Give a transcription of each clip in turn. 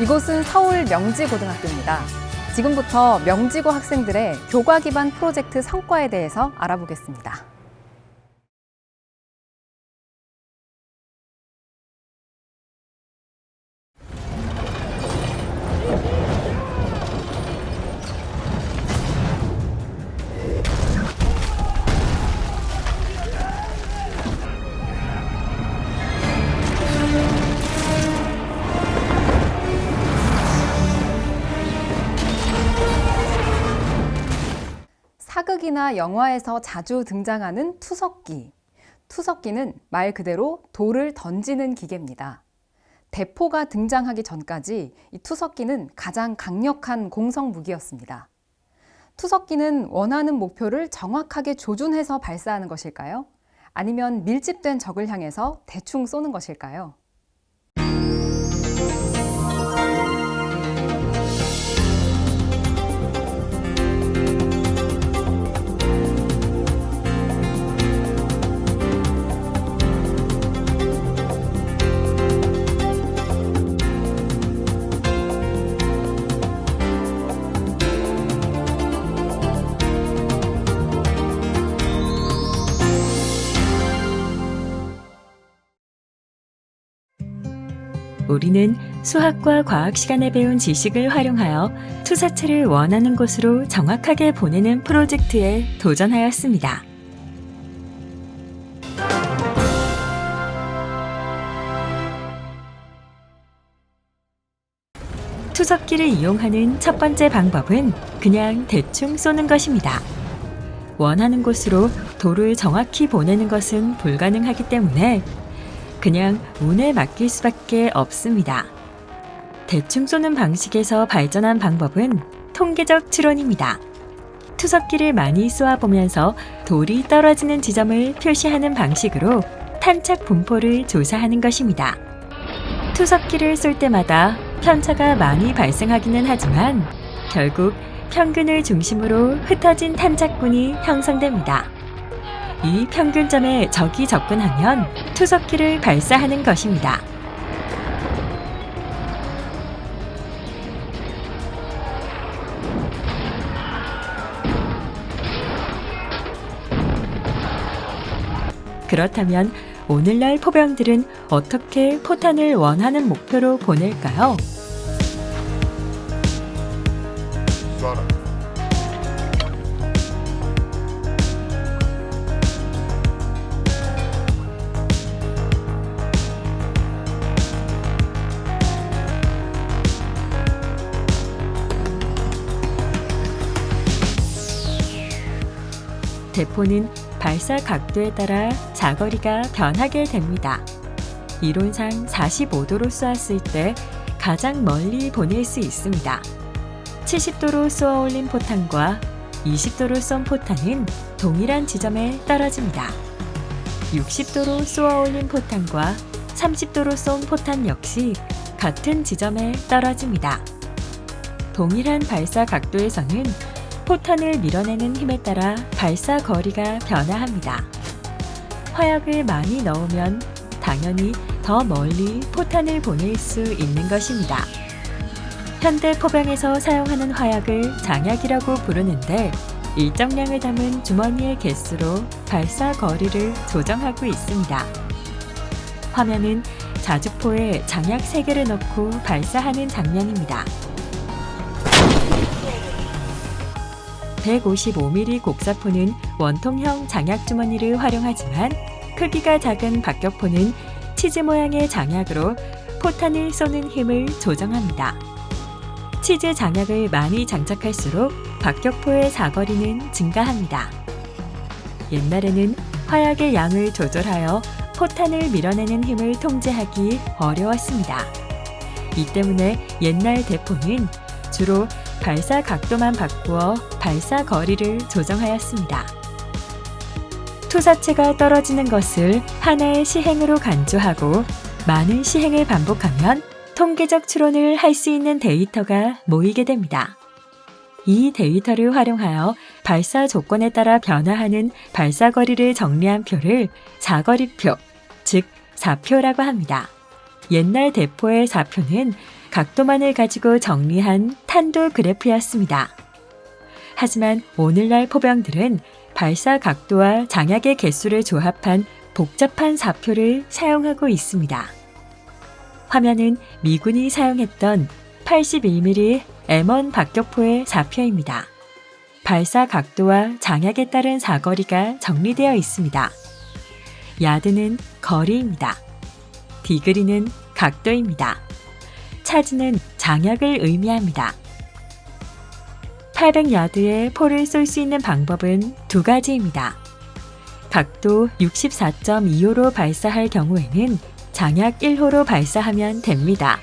이곳은 서울 명지고등학교입니다. 지금부터 명지고 학생들의 교과 기반 프로젝트 성과에 대해서 알아보겠습니다. 사극이나 영화에서 자주 등장하는 투석기. 투석기는 말 그대로 돌을 던지는 기계입니다. 대포가 등장하기 전까지 이 투석기는 가장 강력한 공성 무기였습니다. 투석기는 원하는 목표를 정확하게 조준해서 발사하는 것일까요? 아니면 밀집된 적을 향해서 대충 쏘는 것일까요? 우리는 수학과 과학 시간에 배운 지식을 활용하여 투사체를 원하는 곳으로 정확하게 보내는 프로젝트에 도전하였습니다. 투석기를 이용하는 첫 번째 방법은 그냥 대충 쏘는 것입니다. 원하는 곳으로 돌을 정확히 보내는 것은 불가능하기 때문에 그냥 운에 맡길 수밖에 없습니다. 대충 쏘는 방식에서 발전한 방법은 통계적 추론입니다. 투석기를 많이 쏘아보면서 돌이 떨어지는 지점을 표시하는 방식으로 탄착 분포를 조사하는 것입니다. 투석기를 쏠 때마다 편차가 많이 발생하기는 하지만 결국 평균을 중심으로 흩어진 탄착군이 형성됩니다. 이 평균점에 적이 접근하면 투석기를 발사하는 것입니다. 그렇다면 오늘날 포병들은 어떻게 포탄을 원하는 목표로 보낼까요? 대포는 발사 각도에 따라 자거리가 변하게 됩니다. 이론상 45도로 쏘았을 때 가장 멀리 보낼 수 있습니다. 70도로 쏘아 올린 포탄과 20도로 쏜 포탄은 동일한 지점에 떨어집니다. 60도로 쏘아 올린 포탄과 30도로 쏜 포탄 역시 같은 지점에 떨어집니다. 동일한 발사 각도에서는 포탄을 밀어내는 힘에 따라 발사 거리가 변화합니다. 화약을 많이 넣으면 당연히 더 멀리 포탄을 보낼 수 있는 것입니다. 현대 포병에서 사용하는 화약을 장약이라고 부르는데 일정량을 담은 주머니의 개수로 발사 거리를 조정하고 있습니다. 화면은 자주포에 장약 3개를 넣고 발사하는 장면입니다. 155mm 곡사포는 원통형 장약 주머니를 활용하지만 크기가 작은 박격포는 치즈 모양의 장약으로 포탄을 쏘는 힘을 조정합니다. 치즈 장약을 많이 장착할수록 박격포의 사거리는 증가합니다. 옛날에는 화약의 양을 조절하여 포탄을 밀어내는 힘을 통제하기 어려웠습니다. 이 때문에 옛날 대포는 주로 발사 각도만 바꾸어 발사 거리를 조정하였습니다. 투사체가 떨어지는 것을 하나의 시행으로 간주하고 많은 시행을 반복하면 통계적 추론을 할 수 있는 데이터가 모이게 됩니다. 이 데이터를 활용하여 발사 조건에 따라 변화하는 발사 거리를 정리한 표를 사거리표, 즉 사표라고 합니다. 옛날 대포의 사표는 각도만을 가지고 정리한 탄도 그래프였습니다. 하지만 오늘날 포병들은 발사 각도와 장약의 개수를 조합한 복잡한 사표를 사용하고 있습니다. 화면은 미군이 사용했던 81mm M1 박격포의 사표입니다. 발사 각도와 장약에 따른 사거리가 정리되어 있습니다. 야드는 거리입니다. 디그리는 각도입니다. 차지는 장약을 의미합니다. 800야드의 포를 쏠 수 있는 방법은 두 가지입니다. 각도 64.25로 발사할 경우에는 장약 1호로 발사하면 됩니다.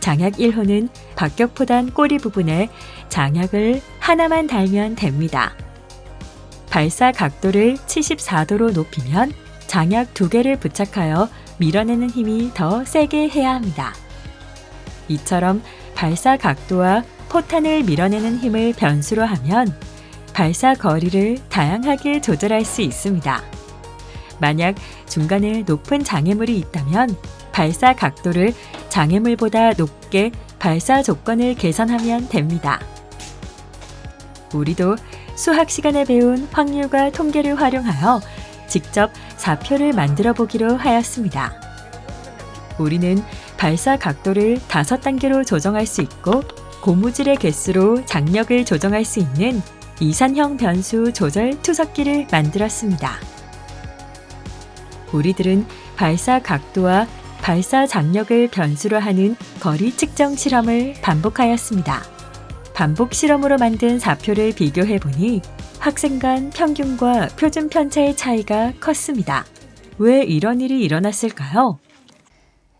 장약 1호는 박격포단 꼬리 부분에 장약을 하나만 달면 됩니다. 발사 각도를 74도로 높이면 장약 두 개를 부착하여 밀어내는 힘이 더 세게 해야 합니다. 이처럼 발사 각도와 포탄을 밀어내는 힘을 변수로 하면 발사 거리를 다양하게 조절할 수 있습니다. 만약 중간에 높은 장애물이 있다면 발사 각도를 장애물보다 높게 발사 조건을 개선하면 됩니다. 우리도 수학 시간에 배운 확률과 통계를 활용하여 직접 사표를 만들어 보기로 하였습니다. 우리는 발사 각도를 다섯 단계로 조정할 수 있고 고무줄의 개수로 장력을 조정할 수 있는 이산형 변수 조절 투석기를 만들었습니다. 우리들은 발사 각도와 발사 장력을 변수로 하는 거리 측정 실험을 반복하였습니다. 반복 실험으로 만든 사표를 비교해 보니 학생 간 평균과 표준 편차의 차이가 컸습니다. 왜 이런 일이 일어났을까요?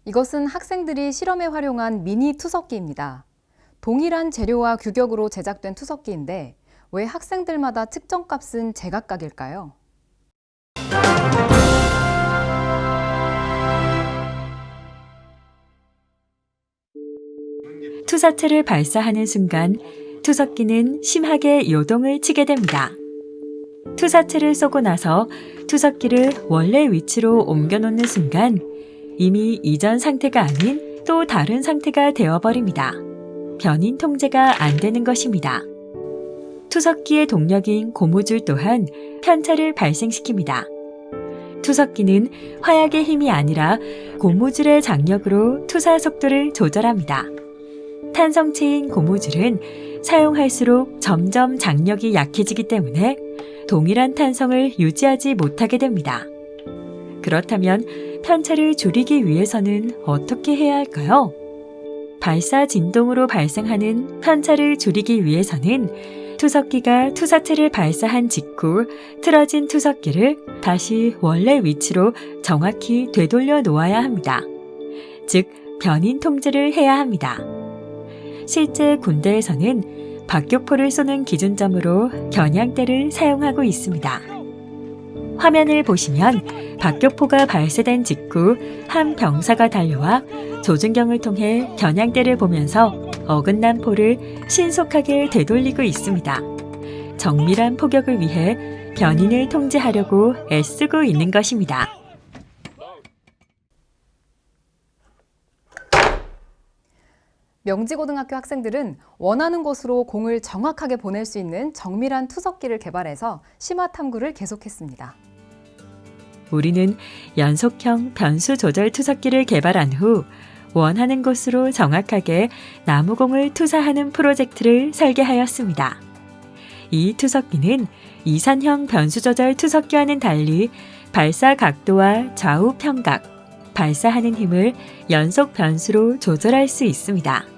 이것은 학생들이 실험에 활용한 미니 투석기입니다. 동일한 재료와 규격으로 제작된 투석기인데 왜 학생들마다 측정값은 제각각일까요? 투사체를 발사하는 순간 투석기는 심하게 요동을 치게 됩니다. 투사체를 쏘고 나서 투석기를 원래 위치로 옮겨놓는 순간 이미 이전 상태가 아닌 또 다른 상태가 되어버립니다. 변인 통제가 안 되는 것입니다. 투석기의 동력인 고무줄 또한 편차를 발생시킵니다. 투석기는 화약의 힘이 아니라 고무줄의 장력으로 투사 속도를 조절합니다. 탄성체인 고무줄은 사용할수록 점점 장력이 약해지기 때문에 동일한 탄성을 유지하지 못하게 됩니다. 그렇다면 편차를 줄이기 위해서는 어떻게 해야 할까요? 발사 진동으로 발생하는 편차를 줄이기 위해서는 투석기가 투사체를 발사한 직후 틀어진 투석기를 다시 원래 위치로 정확히 되돌려 놓아야 합니다. 즉, 변인 통제를 해야 합니다. 실제 군대에서는 박격포를 쏘는 기준점으로 겨냥대를 사용하고 있습니다. 화면을 보시면 박격포가 발사된 직후 한 병사가 달려와 조준경을 통해 겨냥대를 보면서 어긋난 포를 신속하게 되돌리고 있습니다. 정밀한 포격을 위해 변인을 통제하려고 애쓰고 있는 것입니다. 명지고등학교 학생들은 원하는 곳으로 공을 정확하게 보낼 수 있는 정밀한 투석기를 개발해서 심화 탐구를 계속했습니다. 우리는 연속형 변수 조절 투석기를 개발한 후 원하는 곳으로 정확하게 나무공을 투사하는 프로젝트를 설계하였습니다. 이 투석기는 이산형 변수 조절 투석기와는 달리 발사 각도와 좌우 편각, 발사하는 힘을 연속 변수로 조절할 수 있습니다.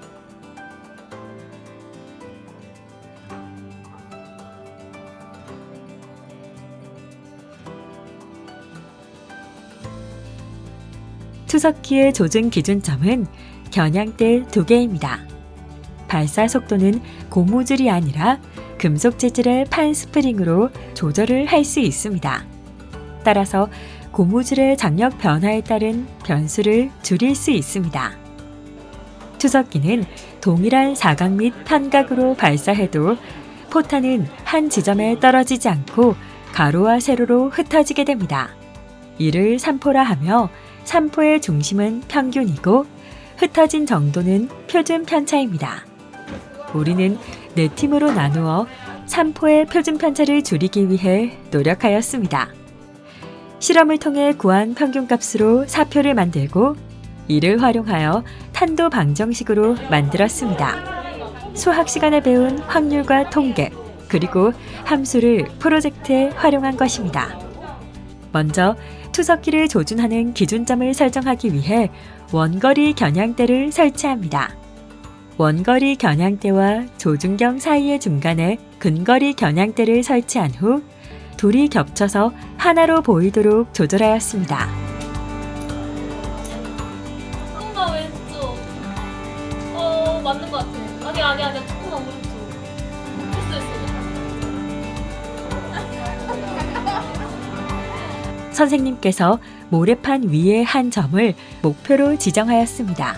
투석기의 조준 기준점은 겨냥대 두 개입니다. 발사 속도는 고무줄이 아니라 금속 재질의 판 스프링으로 조절을 할 수 있습니다. 따라서 고무줄의 장력 변화에 따른 변수를 줄일 수 있습니다. 투석기는 동일한 사각 및 편각으로 발사해도 포탄은 한 지점에 떨어지지 않고 가로와 세로로 흩어지게 됩니다. 이를 삼포라 하며 삼포의 중심은 평균이고 흩어진 정도는 표준 편차입니다. 우리는 네 팀으로 나누어 3포의 표준 편차를 줄이기 위해 노력하였습니다. 실험을 통해 구한 평균값으로 사표를 만들고 이를 활용하여 탄도 방정식으로 만들었습니다. 수학 시간에 배운 확률과 통계, 그리고 함수를 프로젝트에 활용한 것입니다. 먼저 투석기를 조준하는 기준점을 설정하기 위해 원거리 겨냥대를 설치합니다. 원거리 겨냥대와 조준경 사이의 중간에 근거리 겨냥대를 설치한 후 둘이 겹쳐서 하나로 보이도록 조절하였습니다. 선생님께서 모래판 위의 한 점을 목표로 지정하였습니다.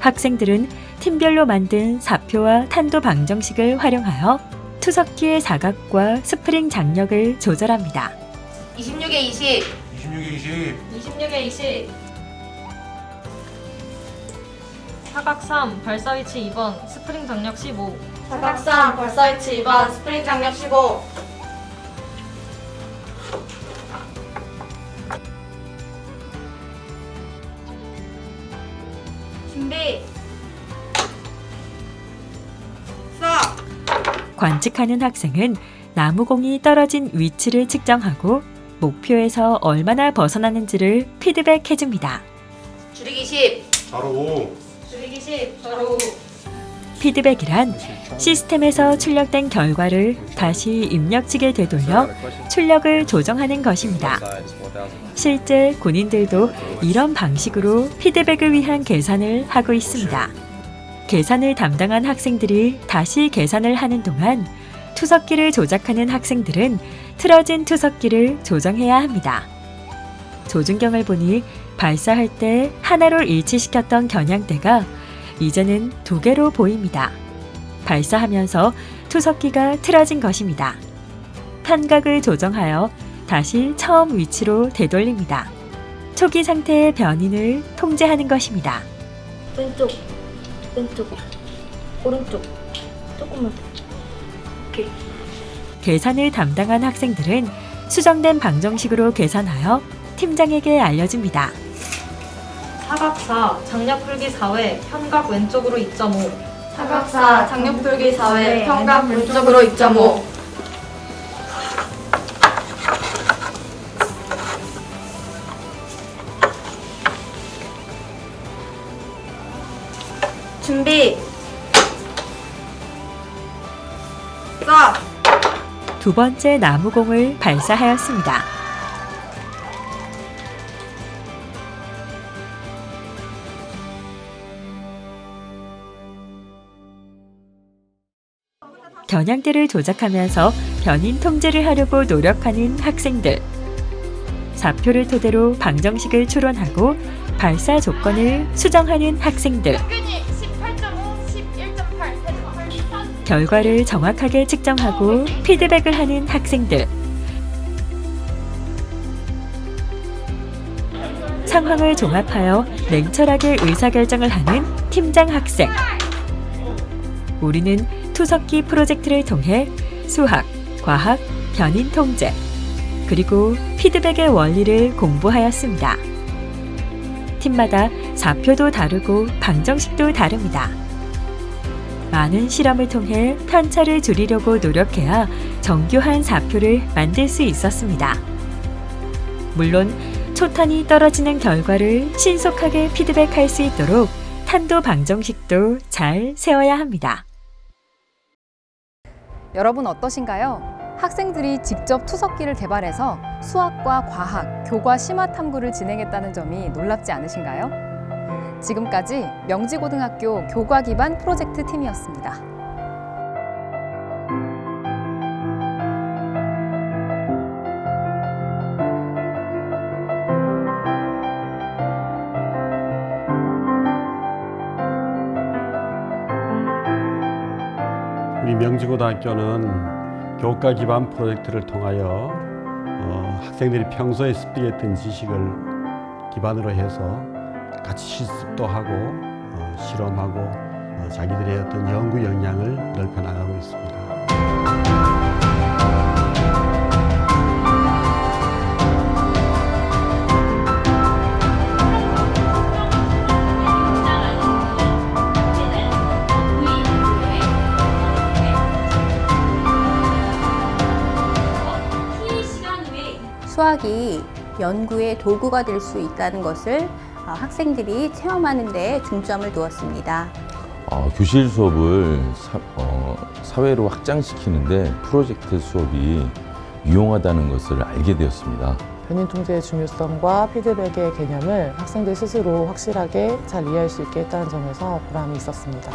학생들은 팀별로 만든 사표와 탄도 방정식을 활용하여 투석기의 사각과 스프링 장력을 조절합니다. 26에 20, 26에 20 26에 20. 사각 3, 발사 위치 2번, 스프링 장력 15. 사각상, 발사위치 2번, 스프링 장력 15. 관측하는 학생은 나무공이 떨어진 위치를 측정하고 목표에서 얼마나 벗어나는지를 피드백해줍니다. 줄이기 10, 바로 5 줄이기 10, 바로 피드백이란 시스템에서 출력된 결과를 다시 입력직에 되돌려 출력을 조정하는 것입니다. 실제 군인들도 이런 방식으로 피드백을 위한 계산을 하고 있습니다. 계산을 담당한 학생들이 다시 계산을 하는 동안 투석기를 조작하는 학생들은 틀어진 투석기를 조정해야 합니다. 조준경을 보니 발사할 때 하나로 일치시켰던 겨냥대가 이제는 두 개로 보입니다. 발사하면서 투석기가 틀어진 것입니다. 판각을 조정하여 다시 처음 위치로 되돌립니다. 초기 상태의 변인을 통제하는 것입니다. 왼쪽, 왼쪽, 오른쪽. 조금만. 계산을 담당한 학생들은 수정된 방정식으로 계산하여 팀장에게 알려줍니다. 사각 4, 장력 풀기 4회, 현각 왼쪽으로 2.5. 사각사, 장력 풀기 4회, 평각 왼쪽으로 2.5. 준비. 써. 두 번째 나무공을 발사하였습니다. 겨냥대를 조작하면서 변인 통제를 하려고 노력하는 학생들. 사표를 토대로 방정식을 추론하고 발사 조건을 수정하는 학생들. 결과를 정확하게 측정하고 피드백을 하는 학생들. 상황을 종합하여 냉철하게 의사결정을 하는 팀장 학생. 우리는 투석기 프로젝트를 통해 수학, 과학, 변인 통제, 그리고 피드백의 원리를 공부하였습니다. 팀마다 사표도 다르고 방정식도 다릅니다. 많은 실험을 통해 편차를 줄이려고 노력해야 정교한 사표를 만들 수 있었습니다. 물론 초탄이 떨어지는 결과를 신속하게 피드백할 수 있도록 탄도 방정식도 잘 세워야 합니다. 여러분 어떠신가요? 학생들이 직접 투석기를 개발해서 수학과 과학, 교과 심화 탐구를 진행했다는 점이 놀랍지 않으신가요? 지금까지 명지고등학교 교과 기반 프로젝트 팀이었습니다. 우리 명지고등학교는 교과 기반 프로젝트를 통하여 어, 학생들이 평소에 습득했던 지식을 기반으로 해서 같이 실습도 하고 어, 실험하고 어, 자기들의 어떤 연구 역량을 넓혀 나가고 있습니다. 수학이 연구의 도구가 될 수 있다는 것을 어, 학생들이 체험하는 데 중점을 두었습니다. 어, 교실 수업을 사, 어, 사회로 확장시키는데 프로젝트 수업이 유용하다는 것을 알게 되었습니다. 변인 통제의 중요성과 피드백의 개념을 학생들 스스로 확실하게 잘 이해할 수 있게 했다는 점에서 보람이 있었습니다.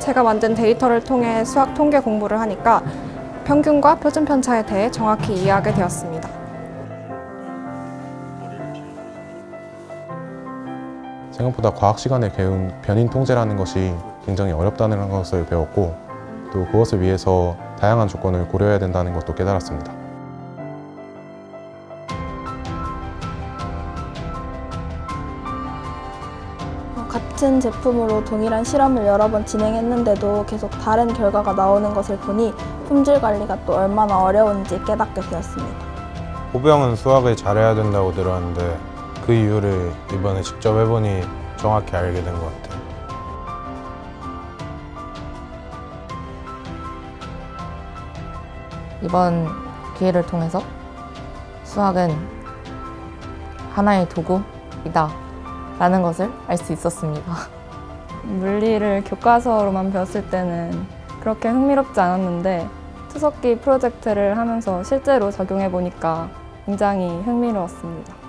제가 만든 데이터를 통해 수학 통계 공부를 하니까 평균과 표준 편차에 대해 정확히 이해하게 되었습니다. 생각보다 과학 시간에 배운 변인 통제라는 것이 굉장히 어렵다는 것을 배웠고 또 그것을 위해서 다양한 조건을 고려해야 된다는 것도 깨달았습니다. 같은 제품으로 동일한 실험을 여러 번 진행했는데도 계속 다른 결과가 나오는 것을 보니 품질 관리가 또 얼마나 어려운지 깨닫게 되었습니다. 호병은 수학을 잘해야 된다고 들었는데 그 이유를 이번에 직접 해보니 정확히 알게 된 것 같아요. 이번 기회를 통해서 수학은 하나의 도구이다 라는 것을 알 수 있었습니다. 물리를 교과서로만 배웠을 때는 그렇게 흥미롭지 않았는데 투석기 프로젝트를 하면서 실제로 적용해 보니까 굉장히 흥미로웠습니다.